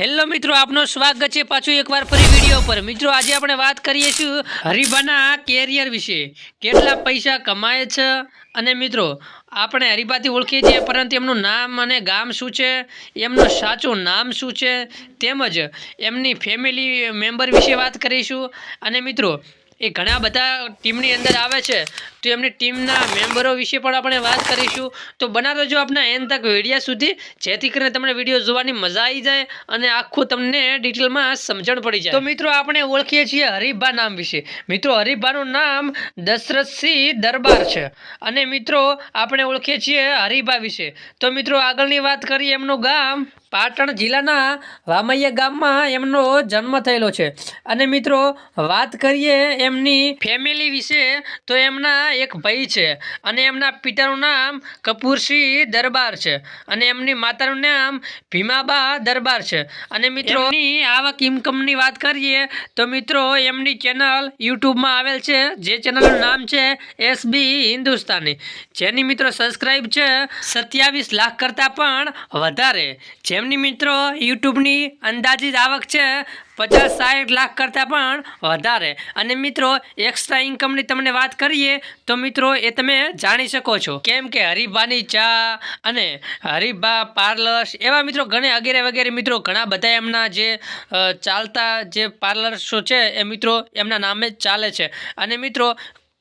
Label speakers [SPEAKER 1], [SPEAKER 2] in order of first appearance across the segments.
[SPEAKER 1] Hello મિત્રો, આપનો સ્વાગત છે પાછું એકવાર ફરી વીડિયો પર. મિત્રો, આજે આપણે વાત કરીએ છીએ હરીબાના કેરિયર વિશે. કેટલા પૈસા કમાય છે? અને મિત્રો, આપણે હરીબાથી ઓળખીએ છીએ, પરંતુ એમનું નામ અને ગામ શું છે? એમનું સાચું નામ શું છે? તેમજ એમની ફેમિલી મેમ્બર વિશે વાત કરીશું. અને મિત્રો, એ ઘણા બધા ટીમની અંદર આવે છે. તો એમની ટીમના મેમ્બરો વિશે પણ આપણે વાત કરીશું. તો બના રહેજો આપણા એન તક વિડીયા સુધી. જેથી કરીને તમને વીડિયો જોવાની મજા આવી જાય અને આખું તમને ડિટેલમાં સમજણ પડી જાય. તો મિત્રો આપણે ઓળખીએ છીએ હરીફભા નામ વિશે. મિત્રો હરિભાનું નામ દશરથસિંહ દરબાર છે. અને મિત્રો આપણે ઓળખીએ છીએ હરિભા વિશે. તો મિત્રો આગળની વાત કરીએ એમનું ગામ. પાટણ જિલ્લાના વામૈયા ગામમાં એમનો જન્મ થયેલો છે. અને મિત્રો વાત કરીએ એમની ફેમિલી વિશે. તો એમના એક ભાઈ છે અને એમના પિતાનું નામ કપૂરસિંહ દરબાર છે અને એમની માતાનું નામ ભીમાબા દરબાર છે. અને મિત્રોની આવક ઇન્કમની વાત કરીએ તો મિત્રો, એમની ચેનલ યુટ્યુબમાં આવેલ છે. જે ચેનલનું નામ છે એસબી હિન્દુસ્તાની. જેની મિત્રો સબસ્ક્રાઇબ છે સત્યાવીસ લાખ કરતાં પણ વધારે. જેમની મિત્રો યુટ્યુબની અંદાજિત આવક છે પચાસ સાઠ લાખ કરતાં પણ વધારે. અને મિત્રો એક્સ્ટ્રા ઇન્કમની તમને વાત કરીએ, તો મિત્રો, એ તમે જાણી શકો છો. કેમ કે હરીભાની ચા અને હરિભા પાર્લર્સ એવા મિત્રો ઘણે વગેરે વગેરે મિત્રો, ઘણા બધા એમના જે ચાલતા જે પાર્લર્સો છે, એ મિત્રો એમના નામે જ ચાલે છે. અને મિત્રો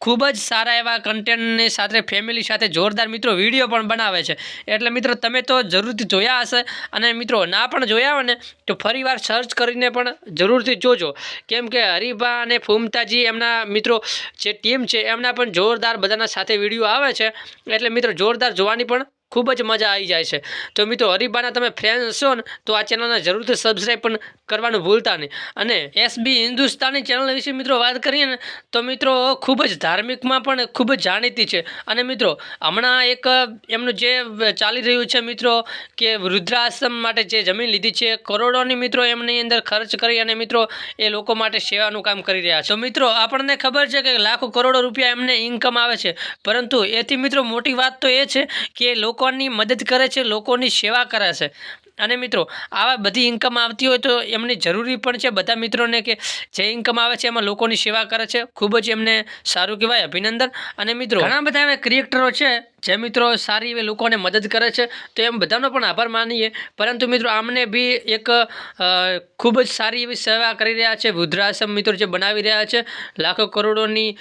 [SPEAKER 1] ખૂબ જ સારા એવા કન્ટેન્ટની સાથે ફેમિલી સાથે જોરદાર મિત્રો વીડિયો પણ બનાવે છે. એટલે મિત્રો તમે તો જરૂરથી જોયા હશે અને મિત્રો ના પણ જોયા હોય ને, તો ફરીવાર સર્ચ કરીને પણ જરૂરથી જોજો. કેમ કે હરિભા અને ફૂમતાજી એમના મિત્રો જે ટીમ છે, એમના પણ જોરદાર બધાના સાથે વીડિયો આવે છે. એટલે મિત્રો જોરદાર જોવાની પણ ખૂબ જ મજા આવી જાય છે. તો મિત્રો હરિભાના તમે ફ્રેન્ડ હશો ને, તો આ ચેનલને જરૂરથી સબસ્ક્રાઈબ પણ કરવાનું ભૂલતા નહીં. અને એસબી હિન્દુસ્તાની ચેનલ વિશે મિત્રો વાત કરીએ ને, તો મિત્રો, ખૂબ જ ધાર્મિકમાં પણ ખૂબ જ જાણીતી છે. અને મિત્રો, હમણાં એક, એમનું જે ચાલી રહ્યું છે મિત્રો, કે વૃદ્ધાશ્રમ માટે જે જમીન લીધી છે, કરોડોની મિત્રો એમની અંદર ખર્ચ કરી અને મિત્રો, એ લોકો માટે સેવાનું કામ કરી રહ્યા છે. મિત્રો, આપણને ખબર છે કે લાખો કરોડો રૂપિયા એમને ઇન્કમ આવે છે. પરંતુ એથી મિત્રો મોટી વાત તો એ છે કે લોકોની મદદ કરે છે, લોકોની સેવા કરે છે. અને મિત્રો, આવા બધી ઇન્કમ આવતી હોય તો એમની જરૂરી પણ છે બધા મિત્રોને કે જે ઇન્કમ આવે છે એમાં લોકોની સેવા કરે છે. ખૂબ જ એમને સારું કહેવાય અભિનંદન. અને મિત્રો, ઘણા બધા એવા ક્રિએટરો છે જે મિત્રો સારી એવી લોકોને મદદ કરે છે તો એમ બધાનો પણ આભાર માનીએ. પરંતુ મિત્રો આમને બી એક ખૂબ જ સારી એવી સેવા કરી રહ્યા છે. વૃદ્ધાશ્રમ મિત્રો જે બનાવી રહ્યા છે લાખો કરોડોની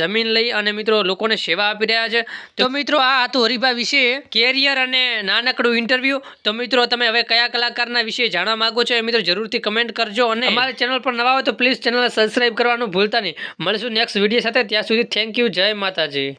[SPEAKER 1] જમીન લઈ અને મિત્રો લોકોને સેવા આપી રહ્યા છે. તો મિત્રો આ હતું હરિભા વિશે. કેરિયર અને નાનકડું ઇન્ટરવ્યૂ. તો મિત્રો તમે હવે કયા કલાકારના વિશે જાણવા માગો છો એ મિત્રો જરૂરથી કમેન્ટ કરજો અને અમારી ચેનલ પર નવા હોય તો પ્લીઝ ચેનલને સબસ્ક્રાઈબ કરવાનું ભૂલતા નહીં. મળીશું નેક્સ્ટ વીડિયો સાથે. ત્યાં સુધી થેન્ક યુ જય માતાજી.